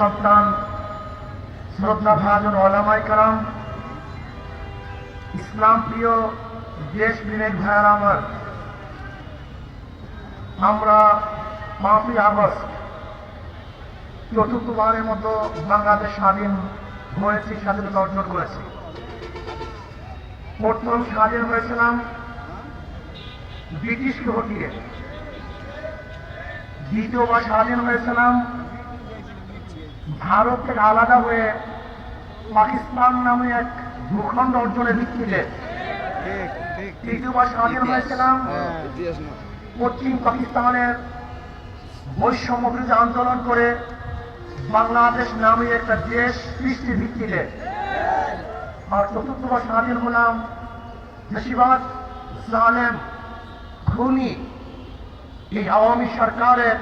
সন্তান শ্রদ্ধা ভাজন ওলামাই কালাম ইসলাম প্রিয় দেশ বিবেক ভাইয়ার আমার, আমরা পাঁচই আগস্ট চতুর্থবারের মতো বাংলাদেশ স্বাধীন হয়েছি, স্বাধীনতা অর্জন করেছি। প্রথম স্বাধীন হয়েছিলাম ব্রিটিশকে হটিয়ে। দ্বিতীয়বার স্বাধীন হয়েছিলাম ভারত থেকে আলাদা হয়ে পাকিস্তান নামে এক ভূখণ্ড অর্জনের ভিত্তিতে তৃতীয়বার স্বাধীন হয়েছিলাম। হ্যাঁ পশ্চিম পাকিস্তানের বৈষম্য বিরোধী আন্দোলন করে বাংলাদেশ নামে একটা দেশ সৃষ্টির ভিত্তিতে আর চতুর্থবার স্বাধীন হলাম বেশিরভাগ জালেম খুনি এই আওয়ামী সরকারের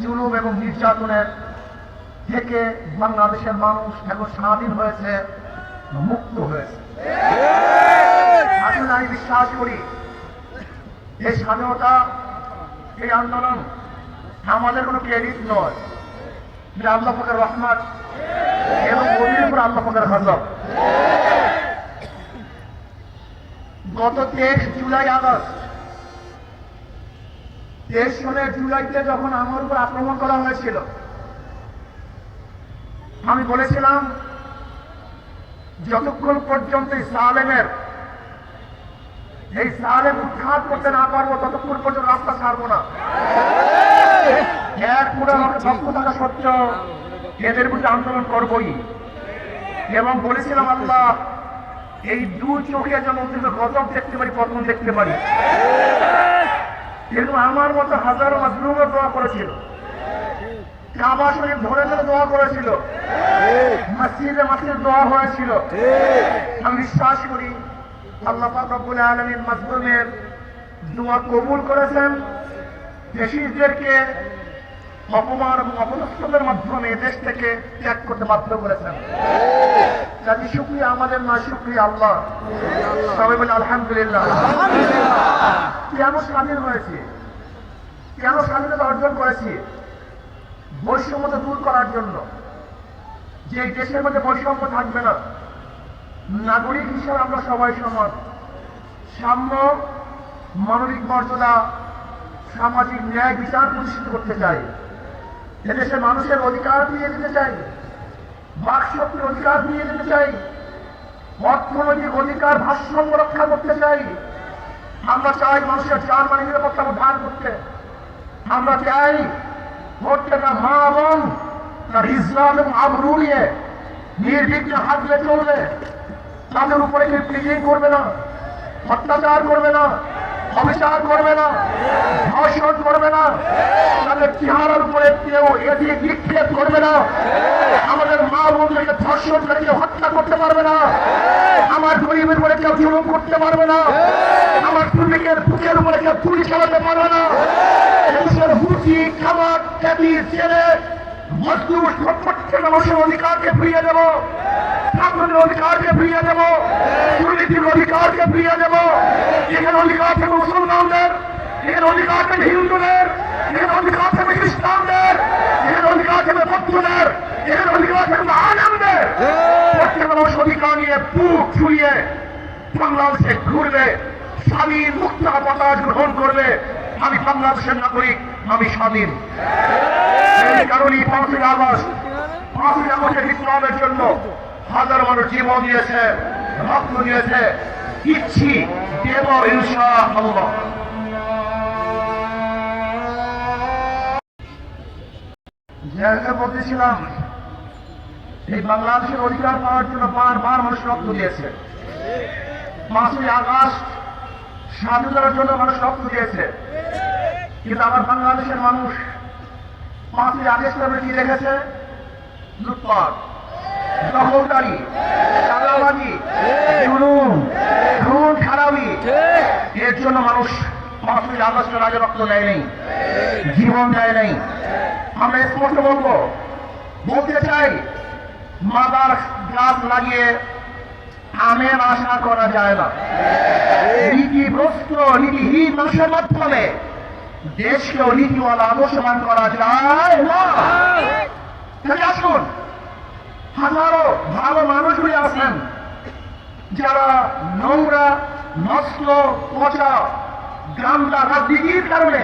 জুলুম এবং নির্যাতনের থেকে বাংলাদেশের মানুষ এখন স্বাধীন হয়েছে, মুক্ত হয়েছে। আমি বিশ্বাস করি, এই স্বাধীনতা, এই আন্দোলন আমাদের কোনো ক্রেডিট নয়। এটা আল্লাহ ফকের রহমান এবং নবীর উপর আল্লাহ ফকের হজব গত তেইশ জুলাই আগস্ট, তেইশ সালের জুলাইতে যখন আমার উপর আক্রমণ করা হয়েছিল আমি বলেছিলাম যতক্ষণ পর্যন্ত এই সালেমের এই সালেম উৎখাত করতে না পারব ততক্ষণ পর্যন্ত রাস্তা ছাড়বো না। এক পুরো থাকা সত্ত্বেও এদের বিরুদ্ধে আন্দোলন করবই। এবং বলেছিলাম আল্লাহ এই দু চোখে যেন অন্তত গজব দেখতে পারি পতন দেখতে পারি। কিন্তু আমার মতো হাজারো মাধ্যমে দোয়া করেছিল। কাবা শরীফ ধরে ধরে দোয়া করেছিল। মসজিদে মসজিদে দোয়া হয়েছিল। আমি বিশ্বাস করি আল্লাহ রব্বুল আলামিন মাধ্যমের দোয়া কবুল করেছেন। দেশিদেরকে অপমান এবং অপদস্থদের মাধ্যমে দেশ থেকে ত্যাগ করতে বাধ্য করেছেন। কাজে শুক্রিয়া আমাদের না শুক্রিয়া আল্লাহ। সবাই বলে আলহামদুলিল্লাহ। কেন স্বাধীন হয়েছে? কেন স্বাধীনতা অর্জন করেছি? বৈষম্যতা দূর করার জন্য। যে দেশের মধ্যে বৈষম্য থাকবে না, নাগরিক হিসাবে আমরা সবাই সমান। সাম্য, মানবিক মর্যাদা, সামাজিক ন্যায় বিচার প্রতিষ্ঠিত করতে চাই। এদেশের মানুষের অধিকার দিয়ে দিতে চাই বাকশক্তির অধিকার দিয়ে দিতে চাই, অর্থনৈতিক অধিকার ভারসাম্য রক্ষা করতে চাই। আমরা চাই মানুষের চার মানে নিরাপত্তা উদ্ধার করতে। আমরা চাই প্রত্যেকটা মা এবং তার ইসলাম এবং আবরু নিয়ে নির্বিঘ্নে হাঁটলে চলবে। তাদের উপরে কেউ প্লিজিং করবে না, অত্যাচার করবে না। অবিচার করবে না, ধর্ষণ করবে না, তাদের চেহারার উপরে কেউ এদিকে নিক্ষেপ করবে না, আমাদের মা বোনদেরকে ধর্ষণ করে কেউ হত্যা করতে পারবে না, আমার গরিবের উপরে কেউ জুলুম করতে পারবে না, আমার শ্রমিকের বুকের উপরে কেউ গুলি চালাতে পারবে না, দেশের হুচি খাবার খ্যাতি ছেলে মজদুর প্রত্যেক মানুষের অধিকারকে ফিরিয়ে দেব। ছাত্রদের অধিকারকে ফিরিয়ে দেব। দুর্নীতির অধিকারকে ফিরিয়ে দেব। এখানে অধিকার থাকবে মুসলমানদের। এখানে অধিকার থাকবে হিন্দুদের। এখানে অধিকার থাকবে খ্রিস্টানদের। এখানে অধিকার থাকবে বৌদ্ধদের। এখানে অধিকার থাকবে আনন্দের প্রত্যেক মানুষ অধিকার নিয়ে বুক ছুড়িয়ে বাংলাদেশে ঘুরবে। স্বাধীন মুক্ত বাতাস গ্রহণ করবে। আমি বাংলাদেশের নাগরিক, আমি স্বাধীন। এই পাঁচই আগস্ট, পাঁচই আগস্টের বিপ্লবের জন্য হাজার মানুষ জীবন দিয়েছে, রক্ত দিয়েছে। ইচ্ছি দেব ইনশা আল্লাহ বলতেছিলাম এই বাংলাদেশের অধিকার পাওয়ার জন্য বারবার মানুষ রক্ত দিয়েছে। পাঁচই আগস্ট স্বাধীনতার জন্য মানুষ রক্ত দিয়েছে। কিন্তু আমার বাংলাদেশের মানুষ পাঁচই আগস্ট নামে কি দেখেছে লুটপাট দখলদারি চাঁদাবাজি জুলুম খুন খারাপি। এর জন্য মানুষ পাঁচই আগস্টের আগে রক্ত দেয় নেই জীবন দেয় নেই আমরা স্পষ্ট বলব বলতে চাই মাদার গাছ লাগিয়ে আমের আশা করা যায় না। নীতিগ্রস্ত নীতিহীন মানুষের মাধ্যমে দেশকে নীতিওয়ালা আদর্শমান করা যায় না। আসুন, হাজারো ভালো মানুষগুলি আছেন যারা নোংরা, নষ্ট, পচা গান্দা রাজনীতির কারণে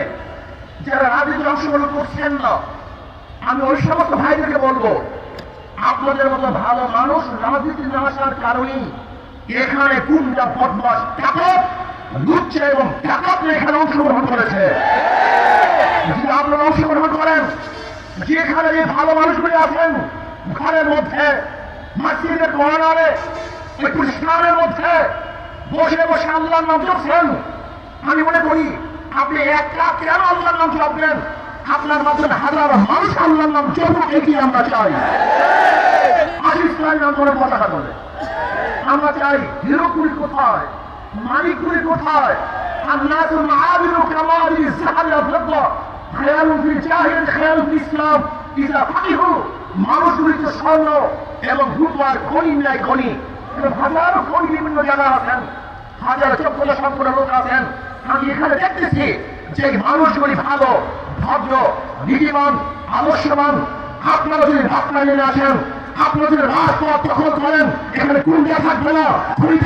যারা রাজনীতি অংশগ্রহণ করছেন না। আমি ওই সমস্ত ভাইদেরকে বলব আপনাদের মতো ভালো মানুষ রাজনীতি না আসার কারণেই এখানে কুন্ডা বদমাস টাকত লুচ্ছে এবং টাকত এখানে অংশগ্রহণ করেছে। যদি আপনারা অংশগ্রহণ করেন, যেখানে যে ভালো মানুষগুলি আছেন, ঘরের মধ্যে, মসজিদের কর্নারে, একটু স্নানের মধ্যে, বসে বসে আল্লাহর নাম জপছেন, আমি মনে করি আপনি একটা কেন আল্লাহর নাম জপবেন আপনার মাধ্যমে হাজার মানুষ আল্লাহর নাম জপুক এটি আমরা চাই আশিস ইসলামী আন্দোলনের পতাকা তোলে আমরা চাই হিরোপুরি কোথায় মানিকপুরি কোথায় الناس معادن كمال الزهر الفضة خيال في الجاهل خيال في الإسلام إذا فقهوا মানুষগুলি তো স্বর্ণ এবং রূপার খনি ন্যায় খনি এবং হাজারো খনি বিভিন্ন জায়গায় আছেন হাজার চক্ষুলা সম্পূর্ণ লোক আছেন আমি এখানে দেখতেছি যে এই মানুষগুলি ভালো ভদ্র, নীতিমান, আদর্শবান আপনারা যদি ভাবনা নিয়ে আসেন। আপনারা যদি রাজপথ দখল করেন। এখানে কুন্ডিয়া থাকবে না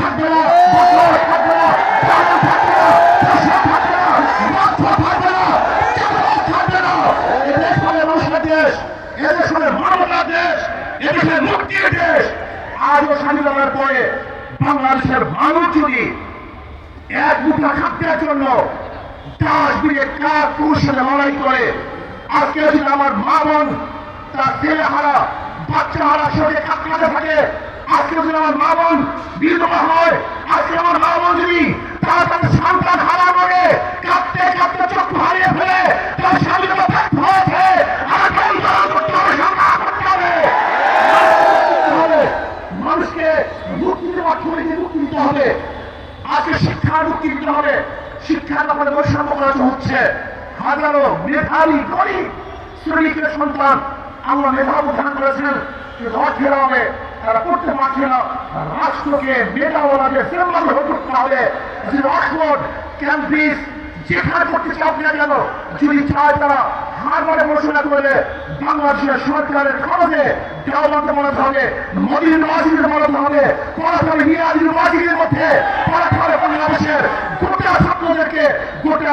থাকবে না থাকবে দেশ বাংলাদেশের মানুষ যদি এক মুঠা খাদ্যের জন্য দাস দিয়ে কার পুরুষের লড়াই করে। আজকে যদি আমার মা বোন, তার ছেলে হারা বাচ্চা হারা সঙ্গে কাটকাতে থাকে আজকে যদি আমার মা বোন বিধবা হয় আজকে আমার মা বোন যদি তার তাদের সন্তান হারা করে, কাঁদতে কাঁদতে চক্ষু হারিয়ে ফেলে, তার হবে। মানুষকে মুক্তি দেওয়া ছড়িয়ে মুক্তি দিতে হবে। আজকে শিক্ষার মুক্তি দিতে হবে। শিক্ষার ব্যাপারে হাজারো মেধাবী গরিব শ্রমিকের সন্তান আল্লাহ মেধা প্রদান করেছেন হবে তারা করতে পারছে না। রাষ্ট্রকে করতে হবে। যে অক্সফোর্ড ক্যাম্পিস যেখানে করতে চাপ না কেন যদি চায় তারা হারবারে ঘোষণা করলে বাংলাদেশের সরকারের খরচে বানাতে হবে মোদী ইউনিভার্সিটিতে বানাতে হবে, পড়াতে হবে মিরাজ ইউনিভার্সিটির মধ্যে পড়াতে হবে বাংলাদেশের গোটা ছাত্রদেরকে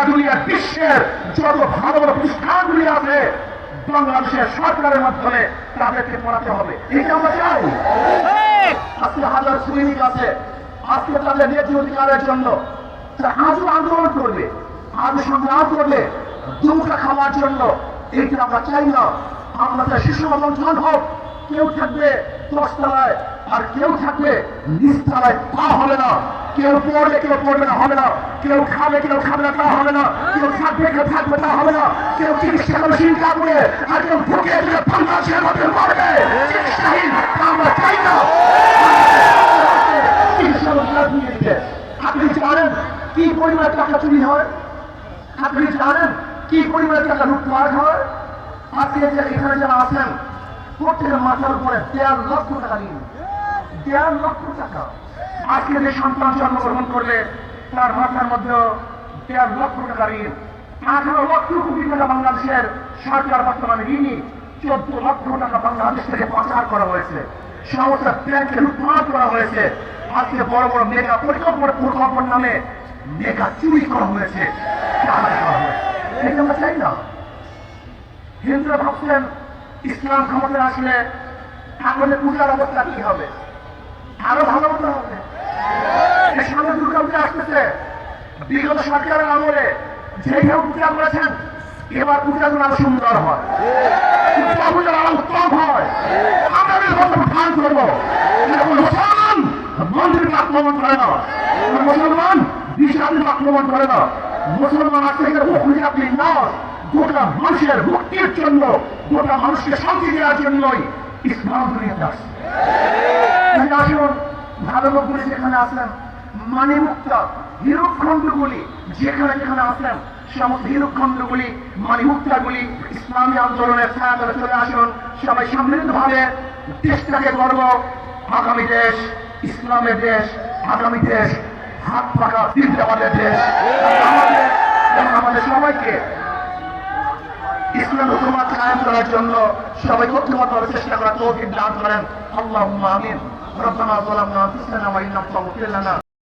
গোটা দুনিয়ার বিশ্বের যত ভালো ভালো প্রতিষ্ঠানগুলি আছে। বাংলাদেশের সরকারের মাধ্যমে তাদেরকে পড়াতে হবে। এটা আমরা চাই। আজকে হাজার শ্রমিক আছে। আজকে তাদের ন্যায্য অধিকারের জন্য আজও আন্দোলন করবে আজ সংগ্রাম করবে দুমুখা খাওয়ার জন্য। এইটা আমরা চাই না। আমরা চাই শিশু বঞ্চন হোক কেউ থাকবে দশতলায় আর কেউ থাকবে নিচতলায় তা হবে না। কেউ পড়বে কেউ পড়বে না, হবে না। কেউ খাবে কেউ খাবে না, তা হবে না। কেউ থাকবে কেউ থাকবে, তা হবে না। কেউ চিকিৎসা করে চিন্তা করে আর কেউ ভুকে বাংলাদেশের মধ্যে মরবে চিকিৎসাহীন আমরা চাই না। আপনি জানেন কি পরিমাণ টাকা চুরি হয়? আপনি জানেন কি পরিমাণ টাকা লুটপাট হয়? আজকে যে এখানে যারা আছেন, প্রত্যেকের মাথার উপরে দেড় লক্ষ টাকা নিন। দেড় লক্ষ টাকা। আজকে যে সন্তান জন্মগ্রহণ করলে তার মাথার মধ্যে দেড় লক্ষ টাকা ঋণ আঠারো লক্ষ কোটি টাকা বাংলাদেশের সরকার বর্তমানে ঋণী। চোদ্দ লক্ষ টাকা বাংলাদেশ থেকে পাচার করা হয়েছে। সমস্ত ব্যাংকে লুটপাট করা হয়েছে। আজকে বড় বড় মেগা পরিকল্পনা প্রকল্পের নামে মেগা চুরি করা হয়েছে। আমরা চাই না? হিন্দুরা ভাবছেন ইসলাম ক্ষমতায় আসলে আমাদের পূজার অবস্থা কি হবে? আরও ভালো মতো হবে। সামনে দুর্গা পূজা আসতেছে। বিগত সরকারের আমলে যেভাবে পূজা করেছেন, এবার পূজাগুলো আরও সুন্দর হয়। পূজা আরও উত্তম হয়। আমরা ধান করব। মুসলমান মন্দিরকে আক্রমণ করে না। মুসলমান বিশ্বাসীকে আক্রমণ করে না। মুসলমান আজকে খুঁজে আপনি না গোটা মানুষের মুক্তির জন্য, গোটা মানুষকে শান্তি দেওয়ার জন্যই ইসলাম দুনিয়াতে আসছে। সবাই সম্মিলিতভাবে আগামী দেশ ইসলামের দেশ, আগামী দেশ হাত পাকা দেশ। আমাদের এবং আমাদের সবাইকে ইসলাম হুকুমত কায়েম করার জন্য সবাই ঐক্যবদ্ধভাবে চেষ্টা করার তৌফিক দান করেন। আল্লাহুম্মা আমিন। ربنا ظلمنا انفسنا وان لم تغفر لنا